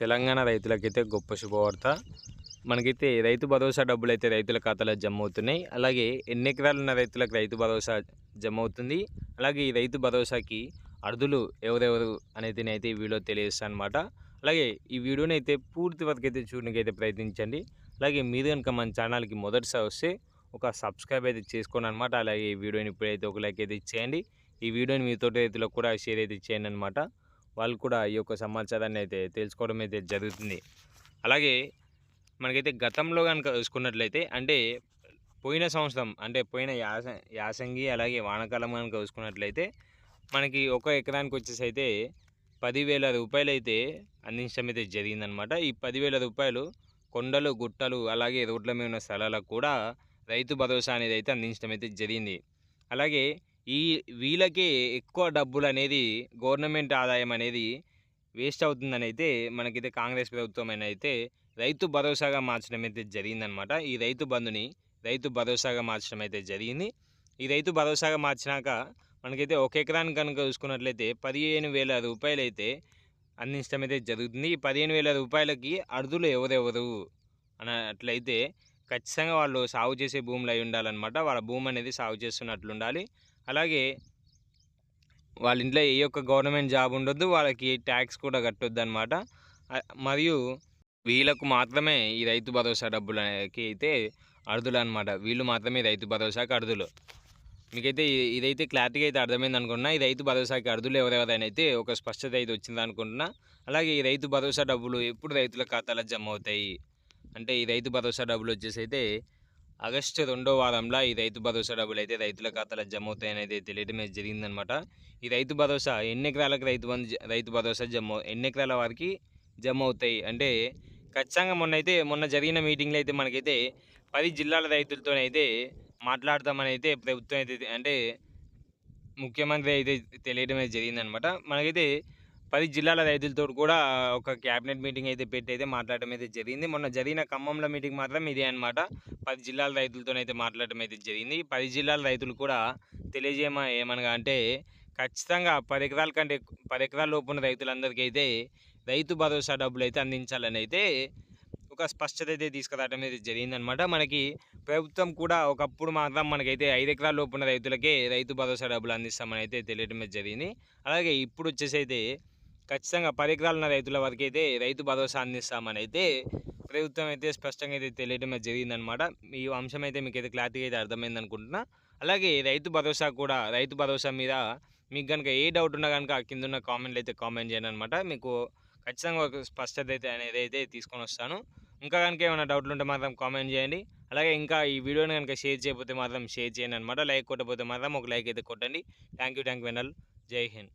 తెలంగాణ రైతులకైతే గొప్ప శుభవార్త. మనకైతే రైతు భరోసా డబ్బులు అయితే రైతుల ఖాతాలో జమ అవుతున్నాయి అలాగే ఎన్ని ఎకరాలు ఉన్న రైతులకు రైతు భరోసా జమ అవుతుంది అలాగే ఈ రైతు భరోసాకి అర్థులు ఎవరెవరు అనేది నేనైతే ఈ వీడియో తెలియజేస్తాను అనమాట అలాగే ఈ వీడియోని అయితే పూర్తి వరకు అయితే చూడడానికి అయితే ప్రయత్నించండి. అలాగే మీరు కనుక మన ఛానల్కి మొదటిసారి వస్తే ఒక సబ్స్క్రైబ్ అయితే చేసుకోండి అనమాట అలాగే ఈ వీడియోని ఇప్పుడైతే ఒక లైక్ అయితే ఇచ్చేయండి ఈ వీడియోని మీతో రైతులకు కూడా షేర్ అయితే చేయండి అనమాట వాళ్ళు కూడా ఈ యొక్క సమాచారాన్ని అయితే తెలుసుకోవడం అయితే జరుగుతుంది. అలాగే మనకైతే గతంలో కనుక చూసుకున్నట్లయితే అంటే పోయిన సంవత్సరం అంటే పోయిన యాస యాసంగి అలాగే వానకాలం కనుక చూసుకున్నట్లయితే మనకి ఒక ఎకరానికి వచ్చేసి అయితే పదివేల రూపాయలు అయితే అందించడం అయితే జరిగిందనమాట ఈ పదివేల రూపాయలు కొండలు గుట్టలు అలాగే రోడ్ల మీద ఉన్న స్థలాలకు కూడా రైతు భరోసా అనేది అయితే అందించడం అయితే జరిగింది. అలాగే ఈ వీళ్ళకే ఎక్కువ డబ్బులు అనేది గవర్నమెంట్ ఆదాయం అనేది వేస్ట్ అవుతుందని అయితే మనకైతే కాంగ్రెస్ ప్రభుత్వం అయితే రైతు భరోసాగా మార్చడం అయితే జరిగిందనమాట. ఈ రైతు బంధుని రైతు భరోసాగా మార్చడం అయితే జరిగింది. ఈ రైతు భరోసాగా మార్చినాక మనకైతే ఒక ఎకరానికి కనుక చూసుకున్నట్లయితే పదిహేను వేల రూపాయలు అయితే అందించడం అయితే జరుగుతుంది. ఈ పదిహేను వేల రూపాయలకి అర్ధులు ఎవరెవరు అన్నట్లయితే ఖచ్చితంగా వాళ్ళు సాగు చేసే భూములు అయి ఉండాలన్నమాట. వాళ్ళ భూమి అనేది సాగు చేస్తున్నట్లు ఉండాలి అలాగే వాళ్ళ ఇంట్లో ఏ ఒక్క గవర్నమెంట్ జాబ్ ఉండొద్దు వాళ్ళకి ట్యాక్స్ కూడా కట్టొద్దు అనమాట మరియు వీళ్ళకు మాత్రమే ఈ రైతు భరోసా డబ్బులకి అయితే అర్ధులు అనమాట వీళ్ళు మాత్రమే రైతు భరోసాకి అర్ధులు. మీకైతే ఇదైతే క్లారిటీగా అయితే అర్థమైంది అనుకుంటున్నా ఈ రైతు భరోసాకి అర్ధులు ఎవరెవరైనా అయితే ఒక స్పష్టత అయితే వచ్చింది అనుకుంటున్నా అలాగే ఈ రైతు భరోసా డబ్బులు ఎప్పుడు రైతుల ఖాతాలో జమ అవుతాయి? అంటే ఈ రైతు భరోసా డబ్బులు వచ్చేసి అయితే ఆగస్టు రెండో వారంలో ఈ రైతు భరోసా డబ్బులు అయితే రైతుల ఖాతాలో జమ అవుతాయని అయితే తెలియడమే జరిగిందనమాట. ఈ రైతు భరోసా ఎన్ని ఎకరాలకు రైతు బంధు రైతు భరోసా జమ ఎన్ని ఎకరాల వారికి జమ అవుతాయి అంటే ఖచ్చితంగా మొన్న అయితే మొన్న జరిగిన మీటింగ్లో అయితే మనకైతే పది జిల్లాల రైతులతోనైతే మాట్లాడతామని అయితే ప్రభుత్వం అయితే అంటే ముఖ్యమంత్రి అయితే తెలియడమే జరిగిందనమాట. మనకైతే పది జిల్లాల రైతులతో కూడా ఒక క్యాబినెట్ మీటింగ్ అయితే పెట్టి అయితే మాట్లాడటం అయితే జరిగింది. మొన్న జరిగిన ఖమ్మంలో మీటింగ్ మాత్రం ఇదే అనమాట పది జిల్లాల రైతులతోనైతే మాట్లాడటం అయితే జరిగింది. పది జిల్లాల రైతులు కూడా తెలియజేయమ ఏమనగా అంటే ఖచ్చితంగా పది ఎకరాల కంటే పది ఎకరాల లోపు ఉన్న రైతులందరికీ అయితే రైతు భరోసా డబ్బులు అయితే అందించాలని అయితే ఒక స్పష్టత అయితే తీసుకురావడం అయితే జరిగిందనమాట మనకి ప్రభుత్వం కూడా ఒకప్పుడు మాత్రం మనకైతే ఐదు ఎకరాల లోపు ఉన్న రైతులకే రైతు భరోసా డబ్బులు అందిస్తామని అయితే తెలియడం జరిగింది. అలాగే ఇప్పుడు వచ్చేసి అయితే ఖచ్చితంగా పరికరాలు ఉన్న రైతుల వరకు అయితే రైతు భరోసా అందిస్తామని అయితే ప్రభుత్వం అయితే స్పష్టంగా అయితే తెలియడం జరిగిందనమాట. ఈ అంశం అయితే మీకు అయితే క్లారిటీగా అయితే అర్థమైంది అనుకుంటున్నా అలాగే రైతు భరోసా కూడా రైతు భరోసా మీద మీకు కనుక ఏ డౌట్ ఉన్నా కనుక కింద ఉన్న కామెంట్లు అయితే కామెంట్ చేయండి అనమాట మీకు ఖచ్చితంగా ఒక స్పష్టత అయితే అనేది అయితే తీసుకొని వస్తాను ఇంకా కనుక ఏమైనా డౌట్లు ఉంటే మాత్రం కామెంట్ చేయండి. అలాగే ఇంకా ఈ వీడియోని కనుక షేర్ చేయకపోతే మాత్రం షేర్ చేయండి అనమాట లైక్ కొట్టకపోతే మాత్రం ఒక లైక్ అయితే కొట్టండి. థ్యాంక్ యూ థ్యాంక్ యూ వెనల్ జై హింద్.